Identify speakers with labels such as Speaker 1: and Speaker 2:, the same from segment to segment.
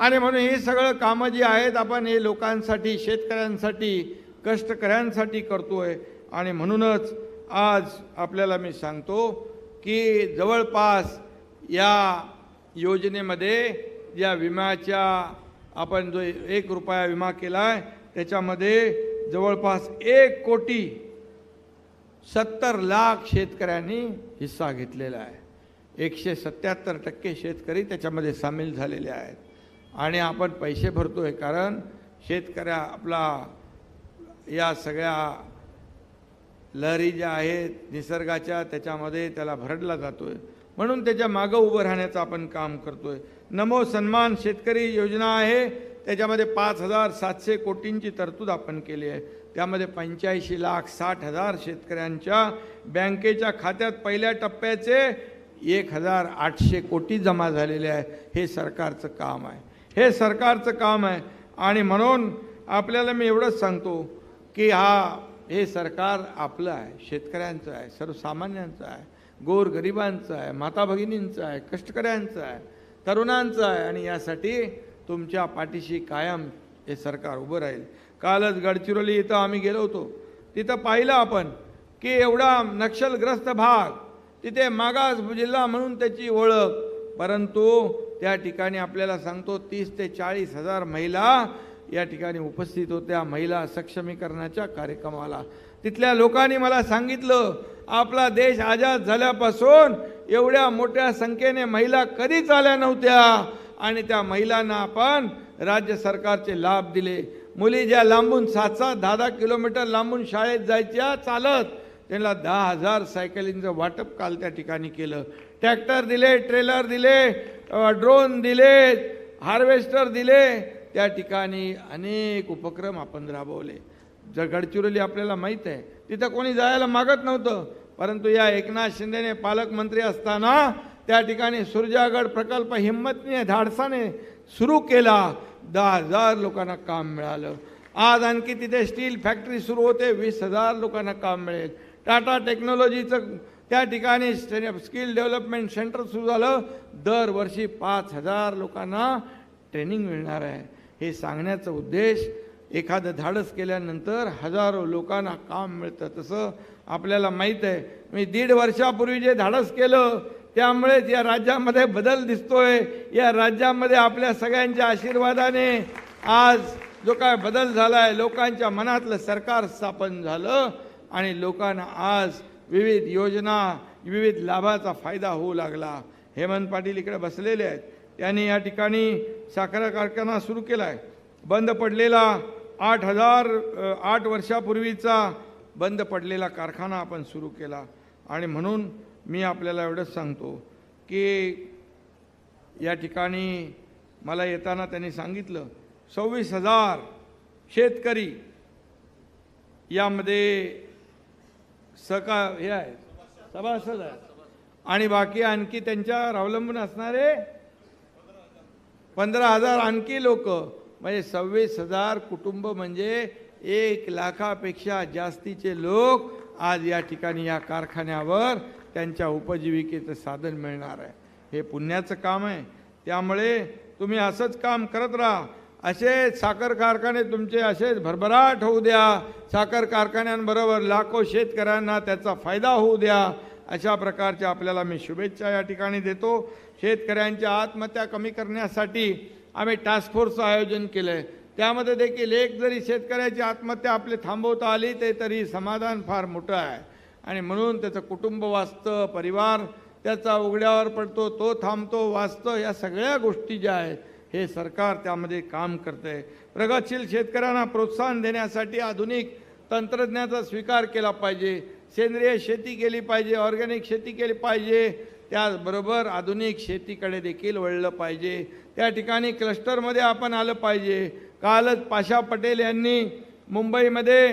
Speaker 1: आणि म्हणून हे सगळं कामं जी आहेत आपण हे लोकांसाठी शेतकऱ्यांसाठी कष्टकऱ्यांसाठी करतो आहे आणि म्हणूनच आज आपल्याला मी सांगतो की जवळपास या योजनेमध्ये या विम्याच्या आपण जो एक रुपया विमा केला आहे त्याच्यामध्ये जवळपास एक कोटी सत्तर लाख शेतकऱ्यांनी हिस्सा घेतलेला आहे. एकशे सत्याहत्तर टक्के शेतकरी त्याच्यामध्ये सामील झालेले आहेत. आणि आपण पैसे भरतो आहे कारण शेतकऱ्या आपला या सगळ्या लहरी ज्या आहेत निसर्गाच्या त्याच्यामध्ये त्याला भरडला जातो आहे म्हणून त्याच्या मागं उभं राहण्याचं आपण काम करतो आहे नमो सन्मान शेतकरी योजना आहे. त्याच्यामध्ये पाच हजार सातशे कोटींची तरतूद आपण केली आहे. त्यामध्ये पंच्याऐंशी लाख साठ हजार शेतकऱ्यांच्या बँकेच्या खात्यात पहिल्या टप्प्याचे एक हजार आठशे कोटी जमा झालेले आहे. हे सरकारचं काम आहे. हे सरकारचं काम आहे. आणि म्हणून आपल्याला मी एवढंच सांगतो की हा हे सरकार आपलं आहे शेतकऱ्यांचं आहे सर्वसामान्यांचं आहे गोरगरिबांचं आहे माता भगिनींचं आहे कष्टकऱ्यांचं आहे तरुणांचं आहे. आणि यासाठी तुमच्या पाठीशी कायम हे सरकार उभं राहील. कालच गडचिरोली इथं आम्ही गेलो होतो. तिथं पाहिलं आपण की एवढा नक्षलग्रस्त भाग तिथे मागास जिल्हा म्हणून त्याची ओळख. परंतु त्या ठिकाणी आपल्याला सांगतो तीस ते चाळीस हजार महिला या ठिकाणी उपस्थित होत्या महिला सक्षमीकरणाच्या कार्यक्रमाला. तिथल्या लोकांनी मला सांगितलं आपला देश आझाद झाल्यापासून एवढ्या मोठ्या संख्येने महिला कधीच आल्या नव्हत्या. आणि त्या महिलांना आपण राज्य सरकारचे लाभ दिले. मुली ज्या लांबून सात सात दहा दहा किलोमीटर लांबून शाळेत जायच्या चालत त्यांना दहा हजार सायकलींचं वाटप काल त्या ठिकाणी केलं. ट्रॅक्टर दिले ट्रेलर दिले ड्रोन दिले हार्वेस्टर दिले त्या ठिकाणी अनेक उपक्रम आपण राबवले. जर गडचिरोली आपल्याला माहीत आहे तिथं कोणी जायला मागत नव्हतं परंतु या एकनाथ शिंदेने पालकमंत्री असताना त्या ठिकाणी सुरजागड प्रकल्प हिंमतने धाडसाने सुरू केला. दहा हजार लोकांना काम मिळालं. आज आणखी तिथे स्टील फॅक्टरी सुरू होते वीस हजार लोकांना काम मिळेल. टाटा टेक्नॉलॉजीचं त्या ठिकाणी स्किल डेव्हलपमेंट सेंटर सुरू झालं. दरवर्षी पाच हजार लोकांना ट्रेनिंग मिळणार आहे. हे सांगण्याचा उद्देश एखादं धाडस केल्यानंतर हजारो लोकांना काम मिळतं. तसं आपल्याला माहीत आहे. मी दीड वर्षापूर्वी जे धाडस केलं त्यामुळेच या राज्यामध्ये बदल दिसतोय. या राज्यामध्ये आपल्या सगळ्यांच्या आशीर्वादाने आज जो काय बदल झाला आहे लोकांच्या मनातलं सरकार स्थापन झालं आणि लोकांना आज विविध योजना विविध लाभाचा फायदा होऊ लागला. हेमंत पाटील इकडे बसलेले आहेत. त्यांनी या ठिकाणी साखर कारखाना सुरू केला आहे बंद पडलेला आठ हजार आठ वर्षापूर्वीचा बंद पडलेला कारखाना आपण सुरू केला. आणि म्हणून मी आपल्याला एवढंच सांगतो की या ठिकाणी मला येताना त्यांनी सांगितलं सव्वीस हजार शेतकरी यामध्ये सका हे आहे सभासद आहे. आणि बाकी आणखी त्यांच्यावर अवलंबून असणारे पंधरा हजार आणखी लोक. म्हणजे सव्वीस हजार कुटुंब म्हणजे एक लाखापेक्षा जास्तीचे लोक आज या ठिकाणी या कारखान्यावर त्यांच्या उपजीविकेचं साधन मिळणार आहे. हे पुण्याचं काम आहे. त्यामुळे तुम्ही असंच काम करत राहा. असे साखर कारखाने तुमचे असेच भरभराट होऊ द्या. साखर कारखान्यांबरोबर लाखो शेतकऱ्यांना त्याचा फायदा होऊ द्या. अशा प्रकारच्या आपल्याला मी शुभेच्छा या ठिकाणी देतो. शेतकऱ्यांच्या आत्महत्या कमी करण्यासाठी आम्ही टास्क फोर्सचं आयोजन केलं आहे त्यामध्ये देखील एक जरी शेतकऱ्याची आत्महत्या आपली थांबवता आली ते तरी समाधान फार मोठं आहे. आणि म्हणून त्याचं कुटुंब वाचतं परिवार त्याचा उघड्यावर पडतो तो थांबतो वाचतं या सगळ्या गोष्टी ज्या आहेत हे सरकार त्यामध्ये काम करतंय. प्रगतशील शेतकऱ्यांना प्रोत्साहन देण्यासाठी आधुनिक तंत्रज्ञानाचा स्वीकार केला पाहिजे. सेंद्रिय शेती केली पाहिजे ऑर्गॅनिक शेती केली पाहिजे. त्याचबरोबर आधुनिक शेतीकडे देखील वळलं पाहिजे. त्या ठिकाणी क्लस्टरमध्ये आपण आलं पाहिजे. कालच पाशा पटेल यांनी मुंबईमध्ये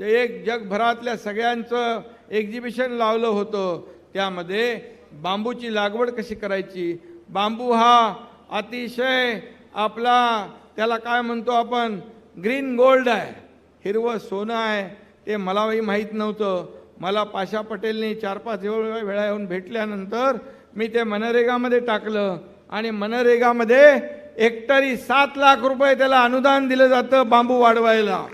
Speaker 1: एक जगभरातल्या सगळ्यांचं एक्झिबिशन लावलं होतं. त्यामध्ये बांबूची लागवड कशी करायची? बांबू हा अतिशय आपला त्याला काय म्हणतो आपण ग्रीन गोल्ड आहे. हिरवं सोनं आहे. ते मलाही माहीत नव्हतं. मला पाशा पटेलनी चार पाच वेळ वेळा येऊन भेटल्यानंतर मी ते मनरेगामध्ये टाकलं. आणि मनरेगामध्ये हेक्टरी सात लाख रुपये त्याला अनुदान दिलं जातं बांबू वाढवायला.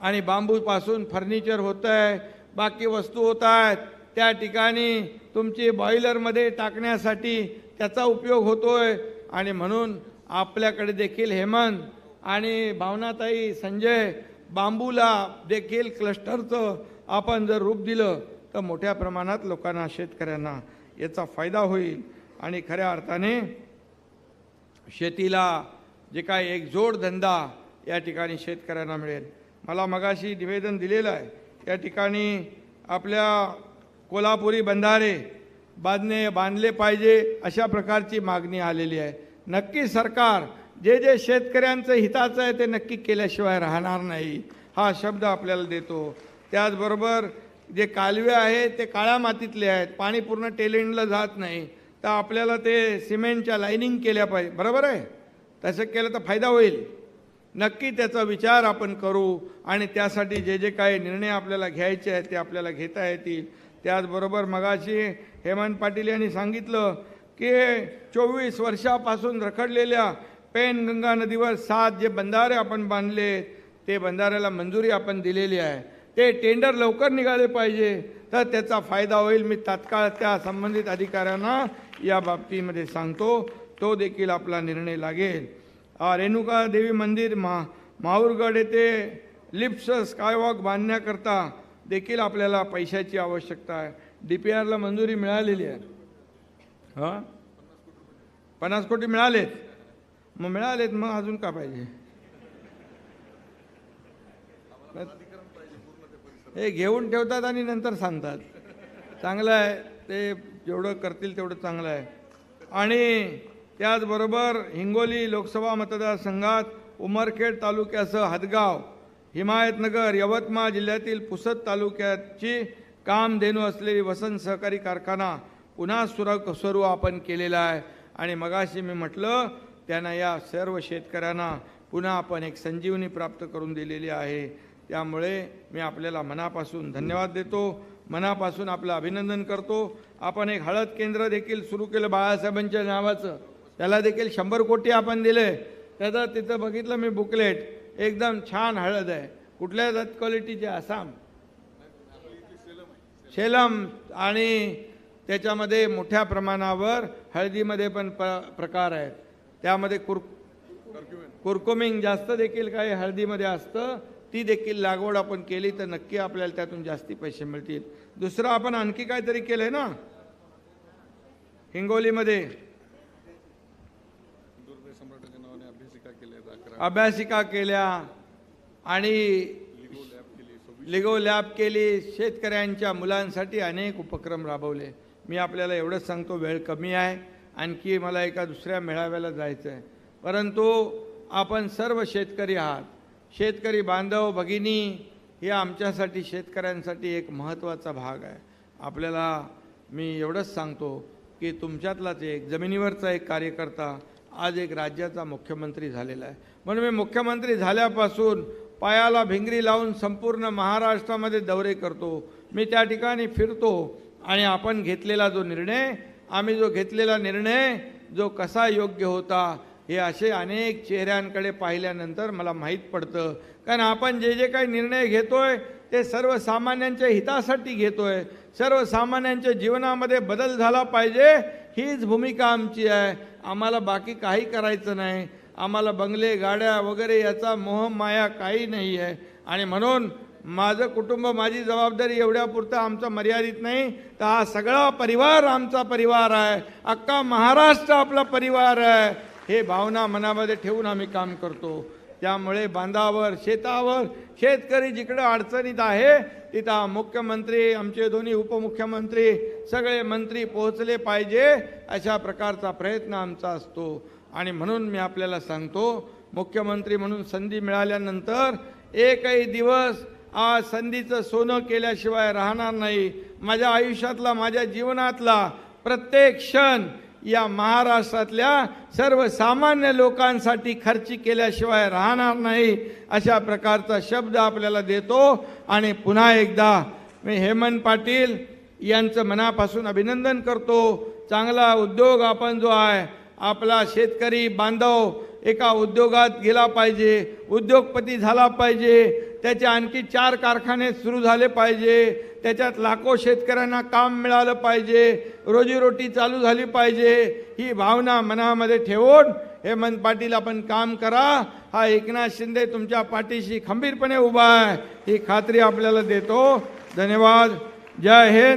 Speaker 1: आणि बांबूपासून फर्निचर होतं आहे बाकी वस्तू होत आहेत. त्या ठिकाणी तुमची बॉयलरमध्ये टाकण्यासाठी त्याचा उपयोग होतोय. आणि म्हणून आपल्याकडे देखील हेमंत आणि भावनाताई संजय बांबूला देखील क्लस्टरचं आपण जर रूप दिलं तर मोठ्या प्रमाणात लोकांना शेतकऱ्यांना याचा फायदा होईल. आणि खऱ्या अर्थाने शेतीला जे काय एक जोडधंदा या ठिकाणी शेतकऱ्यांना मिळेल. मला मगाशी निवेदन दिलेलं आहे. या ठिकाणी आपल्या कोल्हापुरी बंधारे बांधणे बांधले पाहिजे अशा प्रकारची मागणी आलेली आहे. नक्की सरकार जे जे शेतकऱ्यांचं हिताचं आहे ते नक्की केल्याशिवाय राहणार नाही हा शब्द आपल्याला देतो. त्याचबरोबर जे कालवे आहे ते काळ्या मातीतले आहेत पाणी पूर्ण टेलेंडला जात नाही. तर आपल्याला ते सिमेंटच्या लाईनिंग केल्या पाहिजे बरोबर आहे? तसं केलं तर फायदा होईल. नक्की त्याचा विचार आपण करू आणि त्यासाठी जे जे काही निर्णय आपल्याला घ्यायचे आहेत ते आपल्याला घेता येतील. त्याचबरोबर मगाशी हेमंत पाटील यांनी सांगितलं की चोवीस वर्षापासून रखडलेल्या पेनगंगा नदीवर सात जे बंधारे आपण बांधले ते बंधाऱ्याला मंजुरी आपण दिलेली आहे. ते टेंडर लवकर निघाले पाहिजे तर त्याचा फायदा होईल. मी तात्काळ त्या संबंधित अधिकाऱ्यांना या बाबतीमध्ये सांगतो. तो देखील आपला निर्णय लागेल. रेणुका देवी मंदिर मा माहूरगड येथे लिप्स स्कायवॉक बांधण्याकरता देखील आपल्याला पैशाची आवश्यकता आहे. डी पी आरला मंजुरी मिळालेली आहे. हां? पन्नास कोटी मिळालेत. मग मिळालेत मग अजून का पाहिजे? हे घेऊन ठेवतात आणि नंतर सांगतात. चांगलं आहे ते जेवढं करतील तेवढं चांगलं आहे. आणि त्याचबरोबर हिंगोली लोकसभा मतदारसंघात उमरखेड तालुक्यासह हदगाव हिमायतनगर यवतमाळ जिल्ह्यातील पुसद तालुक्याची काम देणू असलेली वसंत सहकारी कारखाना पुन्हा सुरू सुरू आपण केलेला आहे. आणि मगाशी मी म्हटलं त्यांना या सर्व शेतकऱ्यांना पुन्हा आपण एक संजीवनी प्राप्त करून दिलेली आहे. त्यामुळे मी आपल्याला मनापासून धन्यवाद देतो. मनापासून आपलं अभिनंदन करतो. आपण एक हळद केंद्र देखील सुरू केलं बाळासाहेबांच्या नावाचं. त्याला देखील शंभर कोटी आपण दिले. त्याचं तिथं बघितलं मी बुकलेट. एकदम छान हळद आहे. कुठल्या जात क्वालिटीची? आसाम. शेलम आणि त्याच्यामध्ये मोठ्या प्रमाणावर हळदीमध्ये पण प्र प्रकार आहेत. त्यामध्ये कुर कुरकुमिंग जास्त देखील काही हळदीमध्ये असतं. ती देखील लागवड आपण केली तर नक्की आपल्याला त्यातून जास्ती पैसे मिळतील. दुसरं आपण आणखी काहीतरी केलं आहे ना? हिंगोलीमध्ये
Speaker 2: दुर्दय सम्राटाच्या नावाने अभ्यासिका केल्या आहेत अकरा
Speaker 1: अभ्यासिका केल्या आणि लिगो लॅब केली. शेतकऱ्यांच्या मुलांसाठी अनेक उपक्रम राबवले. मी आपल्याला एवढंच सांगतो वेळ कमी आहे. आणखी मला एका दुसऱ्या मेळाव्याला जायचं आहे परंतु आपण सर्व शेतकरी आहात. शेतकरी बांधव भगिनी हे आमच्यासाठी शेतकऱ्यांसाठी एक महत्त्वाचा भाग आहे. आपल्याला मी एवढंच सांगतो की तुमच्यातलाच एक जमिनीवरचा एक कार्यकर्ता आज एक राज्याचा मुख्यमंत्री झालेला आहे. म्हणून मी मुख्यमंत्री झाल्यापासून पायाला भिंगरी लावून संपूर्ण महाराष्ट्रामध्ये दौरे करतो. मी त्या ठिकाणी फिरतो आणि आपण घेतलेला जो निर्णय आम्ही जो घेतलेला निर्णय जो कसा योग्य होता हे असे अनेक चेहऱ्यांकडे पाहिल्यानंतर मला माहीत पडतं. कारण आपण जे जे काही निर्णय घेतोय ते सर्वसामान्यांच्या हितासाठी घेतोय. सर्वसामान्यांच्या जीवनामध्ये बदल झाला पाहिजे हीच भूमिका आमची आहे. आम्हाला बाकी काही करायचं नाही. आम्हाला बंगले गाड्या वगैरे याचा मोह माया काही नाही आहे. आणि म्हणून माझं कुटुंब माझी जबाबदारी एवढ्यापुरतं आमचं मर्यादित नाही. तर हा सगळा परिवार आमचा परिवार आहे. अख्खा महाराष्ट्र आपला परिवार आहे. हे भावना मनामध्ये ठेवून आम्ही काम करतो. त्यामुळे बांधावर शेतावर शेतकरी जिकडं अडचणीत आहे तिथं मुख्यमंत्री आमचे दोन्ही उपमुख्यमंत्री सगळे मंत्री पोहोचले पाहिजे अशा प्रकारचा प्रयत्न आमचा असतो. आणि म्हणून मी आपल्याला सांगतो मुख्यमंत्री म्हणून संधी मिळाल्यानंतर एकही दिवस आज संधीचं सोनं केल्याशिवाय राहणार नाही. माझ्या आयुष्यातला माझ्या जीवनातला प्रत्येक क्षण या महाराष्ट्रातल्या सर्वसामान्य लोकांसाठी खर्ची केल्याशिवाय राहणार नाही अशा प्रकारचा शब्द आपल्याला देतो. आणि पुन्हा एकदा मी हेमंत पाटील यांचं मनापासून अभिनंदन करतो. चांगला उद्योग आपण जो आहे आपला शेतकरी बांधव एका उद्योगात गेला पाहिजे उद्योगपती झाला पाहिजे त्याचे आणखी चार कारखाने सुरू झाले पाहिजे. त्याच्यात लाखो शेतकऱ्यांना काम मिळालं पाहिजे. रोजीरोटी चालू झाली पाहिजे. ही भावना मनामध्ये ठेवून हेमंत पाटील आपण काम करा. हा एकनाथ शिंदे तुमच्या पाठीशी खंबीरपणे उभा आहे. ही खात्री आपल्याला देतो. धन्यवाद. जय हिंद.